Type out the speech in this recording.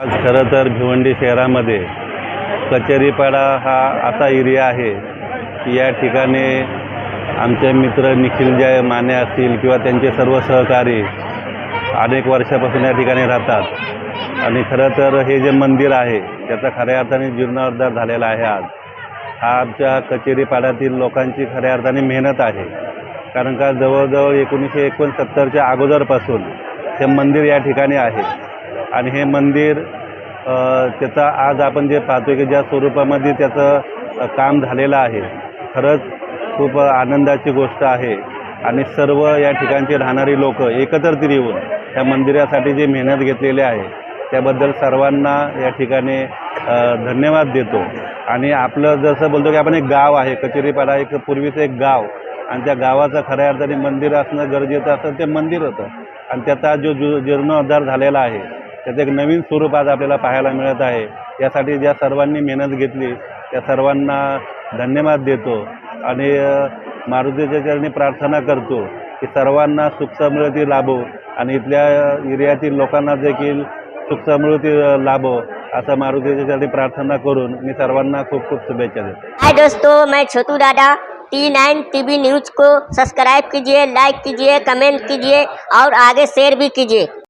आज खरं तर भिवंडी शहरामध्ये कचेरीपाडा हा असा एरिया आहे की या ठिकाणी आमचे मित्र निखिल जय माने असतील किंवा त्यांचे सर्व सहकारी अनेक वर्षापासून या ठिकाणी राहतात. आणि खरं तर हे जे मंदिर आहे त्याचा खऱ्या अर्थाने जीर्णोद्धार झालेला आहे आज. हा आमच्या कचेरीपाड्यातील लोकांची खऱ्या अर्थाने मेहनत आहे. कारण का जवळजवळ एकोणीसशे एकोणसत्तरच्या अगोदरपासून हे मंदिर या ठिकाणी आहे. आणि हे मंदिर त्याचा आज आपण जे पाहतो की ज्या स्वरूपामध्ये त्याचं काम झालेलं आहे खरंच खूप आनंदाची गोष्ट आहे. आणि सर्व या ठिकाणचे राहणारी लोक एकत्रित येऊन त्या मंदिरासाठी जे मेहनत घेतलेली आहे त्याबद्दल सर्वांना या ठिकाणी धन्यवाद देतो. आणि आपलं जसं बोलतो की आपण एक गाव आहे कचेरीपाडा एक पूर्वीचं एक गाव. आणि त्या गावाचं खऱ्या अर्थाने मंदिर असणं गरजेचं असं ते मंदिर होतं. आणि त्याचा जो जु जीर्णोद्धार झालेला आहे त्याचं एक नवीन स्वरूप आज आपल्याला पाहायला मिळत आहे. यासाठी ज्या सर्वांनी मेहनत घेतली त्या सर्वांना धन्यवाद देतो. आणि मारुतीच्या चरणी प्रार्थना करतो की सर्वांना सुख समृद्धी लाभो आणि इथल्या एरियातील लोकांना देखील सुख समृद्धी लाभो असं मारुतीच्या चरणी प्रार्थना करून मी सर्वांना खूप खूप शुभेच्छा देतो. हाय दोस्तों मैं Chhotu Dada T nine TV news को सब्सक्राइब कीजिए लाइक कीजिए कमेंट कीजिए और आगे शेयर भी कीजिए।